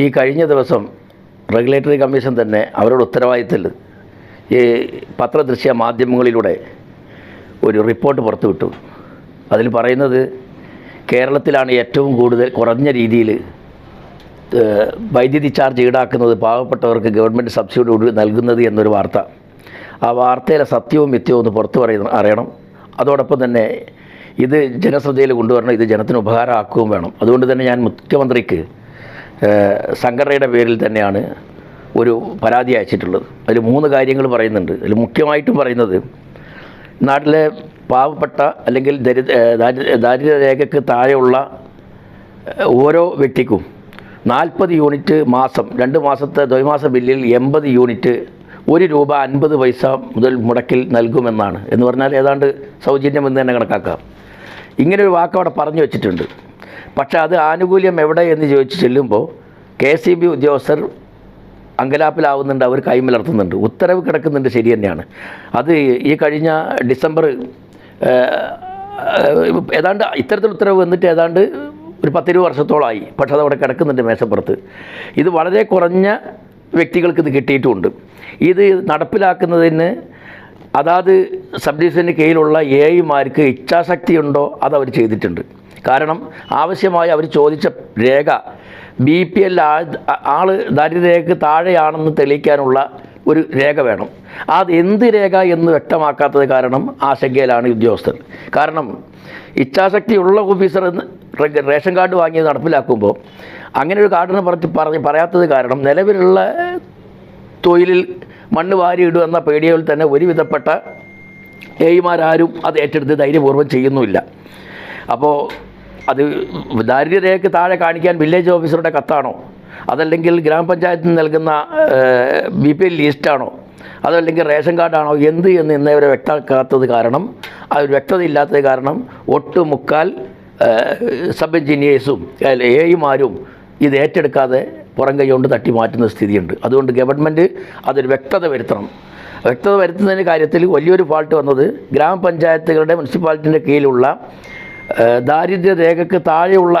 ഈ കഴിഞ്ഞ ദിവസം റെഗുലേറ്ററി കമ്മീഷൻ തന്നെ അവരുടെ ഉത്തരവാദിത്തത്തിൽ ഈ പത്രദൃശ്യ മാധ്യമങ്ങളിലൂടെ ഒരു റിപ്പോർട്ട് പുറത്തുവിട്ടു. അതിൽ പറയുന്നത് കേരളത്തിലാണ് ഏറ്റവും കൂടുതൽ കുറഞ്ഞ രീതിയിൽ വൈദ്യുതി ചാർജ് ഈടാക്കുന്നത് പാവപ്പെട്ടവർക്ക് ഗവൺമെന്റ് സബ്സിഡി നൽകുന്നത് എന്നൊരു വാർത്ത. ആ വാർത്തയിലെ സത്യവും മിത്യവും ഒന്ന് പുറത്തു പറയുന്ന അറിയണം. അതോടൊപ്പം തന്നെ ഇത് ജനശ്രദ്ധയിൽ കൊണ്ടുവരണം ഇത് ജനത്തിന് ഉപകാരമാക്കുകയും വേണം. അതുകൊണ്ട് തന്നെ ഞാൻ മുഖ്യമന്ത്രിക്ക് സംഘടനയുടെ പേരിൽ തന്നെയാണ് ഒരു പരാതി അയച്ചിട്ടുള്ളത്. അതിൽ മൂന്ന് കാര്യങ്ങൾ പറയുന്നുണ്ട്. അതിൽ മുഖ്യമായിട്ടും പറയുന്നത് നാട്ടിലെ പാവപ്പെട്ട അല്ലെങ്കിൽ ദരിദ്ര ദാരിദ്ര്യരേഖയ്ക്ക് താഴെയുള്ള ഓരോ വ്യക്തിക്കും നാൽപ്പത് യൂണിറ്റ് മാസം രണ്ട് മാസത്തെ ദ്വൈമാസ ബില്ലിൽ എൺപത് യൂണിറ്റ് ഒരു രൂപ അൻപത് പൈസ മുതൽ മുടക്കിൽ നൽകുമെന്നാണ്. എന്ന് പറഞ്ഞാൽ ഏതാണ്ട് സൗജന്യം എന്ന് തന്നെ കണക്കാക്കാം. ഇങ്ങനെ ഒരു വാക്ക് അവിടെ പറഞ്ഞു വെച്ചിട്ടുണ്ട്. പക്ഷേ അത് ആനുകൂല്യം എവിടെ എന്ന് ചോദിച്ച് ചെല്ലുമ്പോൾ കെ സി ബി ഉദ്യോഗസ്ഥർ അങ്കലാപ്പിലാവുന്നുണ്ട് അവർ കൈമലർത്തുന്നുണ്ട്. ഉത്തരവ് കിടക്കുന്നുണ്ട് ശരി തന്നെയാണ്. അത് ഈ കഴിഞ്ഞ ഡിസംബർ ഏതാണ്ട് ഇത്തരത്തിൽ ഉത്തരവ് വന്നിട്ട് ഏതാണ്ട് ഒരു പത്തിരുപത് വർഷത്തോളമായി പക്ഷെ അതവിടെ കിടക്കുന്നുണ്ട് മേശപ്പുറത്ത്. ഇത് വളരെ കുറഞ്ഞ വ്യക്തികൾക്ക് ഇത് കിട്ടിയിട്ടുമുണ്ട് ഇത് നടപ്പിലാക്കുന്നതിന് അതാത് സബ് ഡിവിഷന് കീഴിലുള്ള എ ഐമാർക്ക് അതവർ ചെയ്തിട്ടുണ്ട്. കാരണം ആവശ്യമായി അവർ ചോദിച്ച രേഖ ബി പി എൽ ആൾ ദാരിദ്ര്യരേഖയ്ക്ക് താഴെയാണെന്ന് തെളിയിക്കാനുള്ള ഒരു രേഖ വേണം. അത് എന്ത് രേഖ എന്ന് വ്യക്തമാക്കാത്തത് കാരണം ആശങ്കയിലാണ് ഉദ്യോഗസ്ഥർ കാരണം ഇച്ഛാശക്തിയുള്ള ഓഫീസർ റേഷൻ കാർഡ് വാങ്ങി നടപ്പിലാക്കുമ്പോൾ അങ്ങനെ ഒരു കാർഡിനെ പറഞ്ഞ് പറഞ്ഞ് പറയാത്തത് കാരണം നിലവിലുള്ള തൊഴിലിൽ മണ്ണ് വാരിയിടുക എന്ന പേടിയിൽ തന്നെ ഒരുവിധപ്പെട്ട ഏയ്മാരാരും അത് ഏറ്റെടുത്ത് ധൈര്യപൂർവം ചെയ്യുന്നുമില്ല. അപ്പോൾ അത് ദാരിദ്ര്യരേഖയ്ക്ക് താഴെ കാണിക്കാൻ വില്ലേജ് ഓഫീസറുടെ കത്താണോ? അതല്ലെങ്കിൽ ഗ്രാമപഞ്ചായത്ത് നൽകുന്ന ബി പി എൽ ലിസ്റ്റാണോ അതല്ലെങ്കിൽ റേഷൻ കാർഡാണോ എന്ത് എന്ന് ഇന്നേവരെ വ്യക്തമാക്കാത്തത് കാരണം ആ ഒരു വ്യക്തത ഇല്ലാത്തത് കാരണം ഒട്ടുമുക്കാൽ സബ് എഞ്ചിനീയേഴ്സും എയുമാരും ഇത് ഏറ്റെടുക്കാതെ പുറം കൈകൊണ്ട് തട്ടി മാറ്റുന്ന സ്ഥിതിയുണ്ട്. അതുകൊണ്ട് ഗവൺമെന്റ് അതൊരു വ്യക്തത വരുത്തണം. വ്യക്തത വരുത്തുന്നതിന്റെ കാര്യത്തിൽ വലിയൊരു ഫാൾട്ട് വന്നത് ഗ്രാമപഞ്ചായത്തുകളുടെ മുനിസിപ്പാലിറ്റിന്റെ കീഴിലുള്ള ദാരിദ്ര്യ രേഖയ്ക്ക് താഴെയുള്ള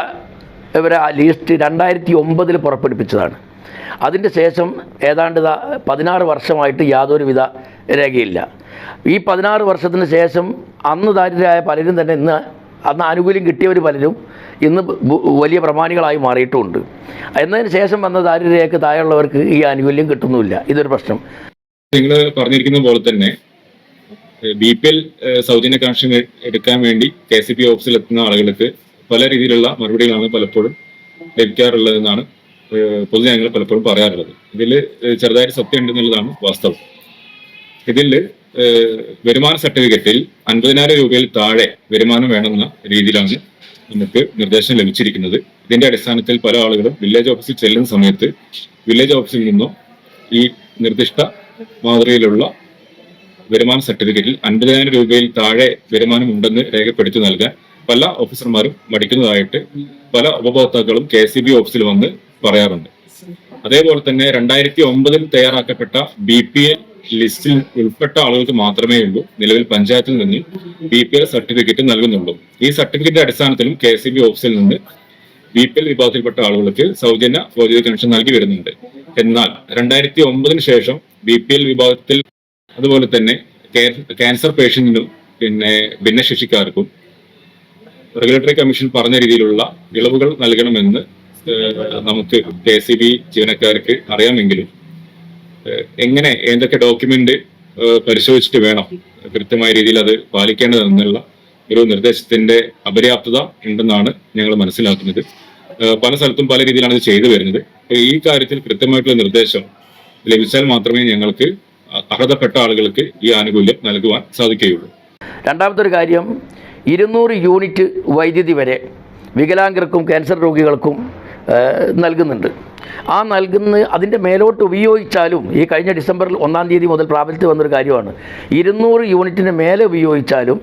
ഇവരെ ലിസ്റ്റ് രണ്ടായിരത്തി ഒമ്പതിൽ പുറപ്പെടുപ്പിച്ചതാണ്. അതിന്റെ ശേഷം ഏതാണ്ട് ദാ പതിനാറ് വർഷമായിട്ട് യാതൊരുവിധ രേഖയില്ല. ഈ പതിനാറ് വർഷത്തിന് ശേഷം അന്ന് ദാരിദ്ര്യരായ പലരും തന്നെ ഇന്ന് അന്ന് ആനുകൂല്യം കിട്ടിയവർ പലരും ഇന്ന് വലിയ പ്രമാണികളായി മാറിയിട്ടുമുണ്ട്. എന്നതിന് ശേഷം വന്ന ദാരിദ്ര്യരേഖയ്ക്ക് താഴെയുള്ളവർക്ക് ഈ ആനുകൂല്യം കിട്ടുന്നുമില്ല. ഇതൊരു പ്രശ്നം. നിങ്ങൾ പറഞ്ഞിരിക്കുന്ന പോലെ തന്നെ ബി പി എൽ സൗജന്യ കണക്ഷൻ എടുക്കാൻ വേണ്ടി കെ സി പി ഓഫീസിൽ എത്തുന്ന ആളുകൾക്ക് പല രീതിയിലുള്ള മറുപടികളാണ് പലപ്പോഴും ലഭിക്കാറുള്ളതെന്നാണ് പൊതുജനങ്ങൾ പലപ്പോഴും പറയാറുള്ളത്. ഇതിൽ ചെറുതായിട്ട് സത്യം ഉണ്ടെന്നുള്ളതാണ് വാസ്തവം ഇതിൽ വരുമാന സർട്ടിഫിക്കറ്റിൽ അൻപതിനായിരം രൂപയിൽ താഴെ വരുമാനം വേണമെന്ന രീതിയിലാണ് നമുക്ക് നിർദ്ദേശം ലഭിച്ചിരിക്കുന്നത്. ഇതിന്റെ അടിസ്ഥാനത്തിൽ പല ആളുകളും വില്ലേജ് ഓഫീസിൽ ചെല്ലുന്ന സമയത്ത് വില്ലേജ് ഓഫീസിൽ നിന്നും ഈ നിർദ്ദിഷ്ട മാതൃകയിലുള്ള വരുമാന സർട്ടിഫിക്കറ്റിൽ അൻപതിനായിരം രൂപയിൽ താഴെ വരുമാനം ഉണ്ടെന്ന് രേഖപ്പെടുത്തി നൽകാൻ പല ഓഫീസർമാരും മടിക്കുന്നതായിട്ട് പല ഉപഭോക്താക്കളും കെ സി ബി ഓഫീസിൽ വന്ന് പറയാറുണ്ട്. അതേപോലെ തന്നെ രണ്ടായിരത്തി ഒമ്പതിൽ തയ്യാറാക്കപ്പെട്ട ബി പി എൽ ലിസ്റ്റിൽ ഉൾപ്പെട്ട ആളുകൾക്ക് മാത്രമേ ഉള്ളൂ നിലവിൽ പഞ്ചായത്തിൽ നിന്ന് ബി പി എൽ സർട്ടിഫിക്കറ്റ് നൽകുന്നുള്ളൂ. ഈ സർട്ടിഫിക്കറ്റ് അടിസ്ഥാനത്തിലും കെ സി ബി ഓഫീസിൽ നിന്ന് ബി പി എൽ വിഭാഗത്തിൽപ്പെട്ട ആളുകൾക്ക് സൗജന്യ വൈദ്യുതി കണക്ഷൻ നൽകി വരുന്നുണ്ട്. എന്നാൽ രണ്ടായിരത്തി ഒമ്പതിന് ശേഷം ബി പി എൽ വിഭാഗത്തിൽ അതുപോലെ തന്നെ ക്യാൻസർ പേഷ്യന്റിനും പിന്നെ ഭിന്നശേഷിക്കാർക്കും റെഗുലേറ്ററി കമ്മീഷൻ പറഞ്ഞ രീതിയിലുള്ള ഇളവുകൾ നൽകണമെന്ന് നമുക്ക് കെ സി ബി ജീവനക്കാർക്ക് അറിയാമെങ്കിലും എങ്ങനെ ഏതൊക്കെ ഡോക്യുമെന്റ് പരിശോധിച്ചിട്ട് വേണം കൃത്യമായ രീതിയിൽ അത് പാലിക്കേണ്ടതെന്നുള്ള ഒരു നിർദ്ദേശത്തിന്റെ അപര്യാപ്തത ഉണ്ടെന്നാണ് ഞങ്ങൾ മനസ്സിലാക്കുന്നത്. പല സ്ഥലത്തും പല രീതിയിലാണ് ഇത് ചെയ്തു വരുന്നത്. ഈ കാര്യത്തിൽ കൃത്യമായിട്ടുള്ള നിർദ്ദേശം ലഭിച്ചാൽ മാത്രമേ ഞങ്ങൾക്ക് അർഹതപ്പെട്ട ആളുകൾക്ക് ഈ ആനുകൂല്യം നൽകുവാൻ സാധിക്കുകയുള്ളൂ. രണ്ടാമത്തെ ഒരു കാര്യം ഇരുന്നൂറ് യൂണിറ്റ് വൈദ്യുതി വരെ വികലാംഗർക്കും ക്യാൻസർ രോഗികൾക്കും നൽകുന്നുണ്ട്. ആ നൽകുന്ന അതിന്റെ മേലോട്ട് ഉപയോഗിച്ചാലും ഈ കഴിഞ്ഞ ഡിസംബറിൽ ഒന്നാം തീയതി മുതൽ പ്രാബല്യത്തിൽ വന്നൊരു കാര്യമാണ്. ഇരുന്നൂറ് യൂണിറ്റിന് മേലെ ഉപയോഗിച്ചാലും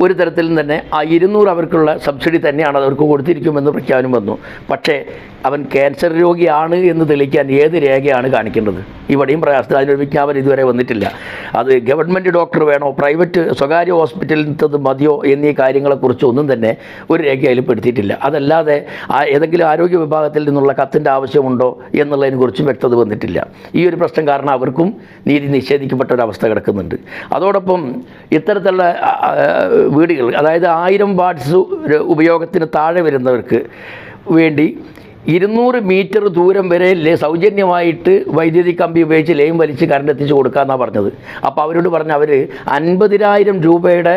ഒരു തരത്തിലും തന്നെ ആ ഇരുന്നൂറ് അവർക്കുള്ള സബ്സിഡി തന്നെയാണ് അവർക്ക് കൊടുത്തിരിക്കുമെന്ന് പ്രഖ്യാപനം വന്നു. പക്ഷേ അവൻ ക്യാൻസർ രോഗിയാണ് എന്ന് തെളിയിക്കാൻ ഏത് രേഖയാണ് കാണിക്കേണ്ടത്? ഇവിടെയും പ്രയാസത്തിൽ അതിനൊരു വിജ്ഞാപനം ഇതുവരെ വന്നിട്ടില്ല. അത് ഗവൺമെന്റ് ഡോക്ടർ വേണോ പ്രൈവറ്റ് സ്വകാര്യ ഹോസ്പിറ്റലിൽ നിന്നത് മതിയോ എന്നീ കാര്യങ്ങളെക്കുറിച്ച് ഒന്നും തന്നെ ഒരു രേഖ അതിൽ പെടുത്തിയിട്ടില്ല. അതല്ലാതെ ആ ഏതെങ്കിലും ആരോഗ്യ വിഭാഗത്തിൽ നിന്നുള്ള കത്തിന്റെ ആവശ്യമുണ്ടോ എന്നുള്ളതിനെക്കുറിച്ചും വ്യക്തത വന്നിട്ടില്ല. ഈ ഒരു പ്രശ്നം കാരണം അവർക്കും നീതി നിഷേധിക്കപ്പെട്ട ഒരു അവസ്ഥ കിടക്കുന്നുണ്ട്. അതോടൊപ്പം ഇത്തരത്തിലുള്ള വീടുകൾ അതായത് ആയിരം വാട്ട്സ് ഉപയോഗത്തിന് താഴെ വരുന്നവർക്ക് വേണ്ടി ഇരുന്നൂറ് മീറ്റർ ദൂരം വരെ സൗജന്യമായിട്ട് വൈദ്യുതി കമ്പി ഉപയോഗിച്ച് ലൈൻ വലിച്ച് കറണ്ട് എത്തിച്ച് കൊടുക്കാമെന്നാണ് പറഞ്ഞത്. അപ്പോൾ അവരോട് പറഞ്ഞ അവർ അൻപതിനായിരം രൂപയുടെ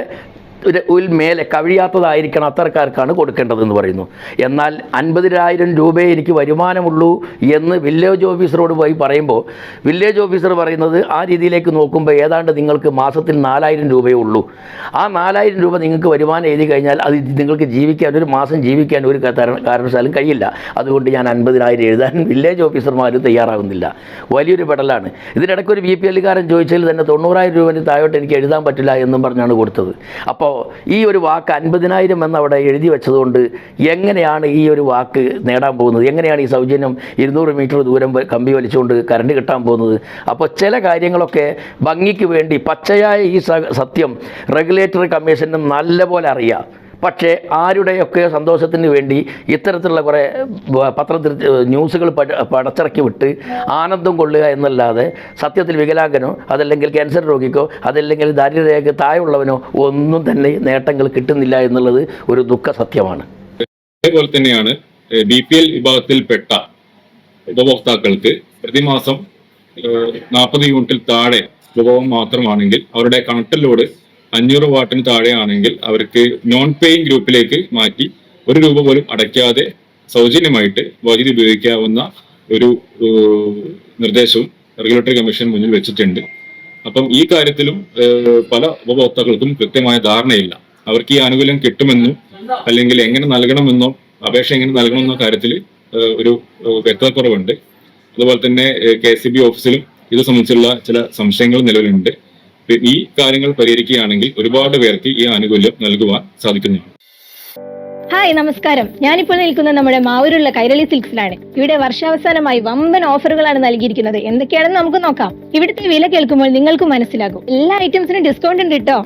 മേലെ കഴിയാത്തതായിരിക്കണം അത്തരക്കാർക്കാണ് കൊടുക്കേണ്ടതെന്ന് പറയുന്നു. എന്നാൽ അൻപതിനായിരം രൂപയെ എനിക്ക് വരുമാനമുള്ളൂ എന്ന് വില്ലേജ് ഓഫീസറോട് പോയി പറയുമ്പോൾ വില്ലേജ് ഓഫീസർ പറയുന്നത് ആ രീതിയിലേക്ക് നോക്കുമ്പോൾ ഏതാണ്ട് നിങ്ങൾക്ക് മാസത്തിൽ നാലായിരം രൂപയേ ഉള്ളൂ. ആ നാലായിരം രൂപ നിങ്ങൾക്ക് വരുമാനം എഴുതി കഴിഞ്ഞാൽ അത് നിങ്ങൾക്ക് ജീവിക്കാൻ ഒരു മാസം ജീവിക്കാൻ ഒരു കാരണ- കാരണവശാലും കഴിയില്ല. അതുകൊണ്ട് ഞാൻ അൻപതിനായിരം എഴുതാൻ വില്ലേജ് ഓഫീസർമാർ തയ്യാറാകുന്നില്ല. വലിയൊരു പെടലാണ്. ഇതിനിടയ്ക്ക് ഒരു ബി പി എല്ലുകാരൻ ചോദിച്ചതിൽ തന്നെ തൊണ്ണൂറായിരം രൂപ താഴോട്ട് എനിക്ക് എഴുതാൻ പറ്റില്ല എന്നും പറഞ്ഞാണ് കൊടുത്തത്. അപ്പോൾ ഈ ഒരു വാക്ക് അൻപതിനായിരം എന്ന് അവിടെ എഴുതി വെച്ചതുകൊണ്ട് എങ്ങനെയാണ് ഈ ഒരു വാക്ക് നേടാൻ പോകുന്നത്? എങ്ങനെയാണ് ഈ സൗജന്യം ഇരുന്നൂറ് മീറ്റർ ദൂരം കമ്പി വലിച്ചുകൊണ്ട് കറണ്ട് കിട്ടാൻ പോകുന്നത്? അപ്പോൾ ചില കാര്യങ്ങളൊക്കെ ഭംഗിക്ക് വേണ്ടി പച്ചയായ ഈ സത്യം റെഗുലേറ്ററി കമ്മീഷനും നല്ലപോലെ അറിയാം. പക്ഷേ ആരുടെയൊക്കെ സന്തോഷത്തിന് വേണ്ടി ഇത്തരത്തിലുള്ള കുറേ പത്ര ന്യൂസുകൾ പട- പടച്ചിറക്കി വിട്ട് ആനന്ദം കൊള്ളുക എന്നല്ലാതെ സത്യത്തിൽ വികലാംഗനോ അതല്ലെങ്കിൽ ക്യാൻസർ രോഗിക്കോ അതല്ലെങ്കിൽ ദാരിദ്ര്യരേഖ താഴെയുള്ളവനോ ഒന്നും തന്നെ നേട്ടങ്ങൾ കിട്ടുന്നില്ല എന്നുള്ളത് ഒരു ദുഃഖ സത്യമാണ്. അതേപോലെ തന്നെയാണ് ബി പി എൽ വിഭാഗത്തിൽപ്പെട്ട ഉപഭോക്താക്കൾക്ക് പ്രതിമാസം നാൽപ്പത് യൂണിറ്റിൽ താഴെ ഉപഭോഗം മാത്രമാണെങ്കിൽ അവരുടെ കണക്ടർ ലോഡ് അഞ്ഞൂറ് വാട്ടിന് താഴെയാണെങ്കിൽ അവർക്ക് നോൺ പേയിങ് ഗ്രൂപ്പിലേക്ക് മാറ്റി ഒരു രൂപ പോലും അടയ്ക്കാതെ സൗജന്യമായിട്ട് വൈദ്യുതി ഉപയോഗിക്കാവുന്ന ഒരു നിർദ്ദേശവും റെഗുലേറ്ററി കമ്മീഷൻ മുന്നിൽ വെച്ചിട്ടുണ്ട്. അപ്പം ഈ കാര്യത്തിലും പല ഉപഭോക്താക്കൾക്കും കൃത്യമായ ധാരണയില്ല. അവർക്ക് ഈ ആനുകൂല്യം കിട്ടുമെന്നും അല്ലെങ്കിൽ എങ്ങനെ നൽകണമെന്നോ അപേക്ഷ എങ്ങനെ നൽകണമെന്നോ കാര്യത്തിൽ ഒരു വ്യക്തതക്കുറവുണ്ട്. അതുപോലെ തന്നെ കെ സി ബി ഓഫീസിലും ഇത് സംബന്ധിച്ചുള്ള ചില സംശയങ്ങൾ നിലവിലുണ്ട്. ഈ കാര്യങ്ങൾ പരിഹരിക്കുകയാണെങ്കിൽ ഒരുപാട് പേർക്ക് ഈ ആനുകൂല്യം നൽകുവാൻ സാധിക്കുന്നതാണ് ഹായ് നമസ്കാരം. ഞാനിപ്പോൾ നിൽക്കുന്ന നമ്മുടെ മാവൂരുള്ള കൈരളി സിൽക്സിലാണ്. ഇവിടെ വർഷാവസാനമായി വമ്പൻ ഓഫറുകളാണ് നൽകിയിരിക്കുന്നത്. എന്തൊക്കെയാണെന്ന് നമുക്ക് നോക്കാം. ഇവിടുത്തെ വില കേൾക്കുമ്പോൾ നിങ്ങൾക്ക് മനസ്സിലാകും. എല്ലാ ഐറ്റംസിനും ഡിസ്കൗണ്ട് ഉണ്ട് കേട്ടോ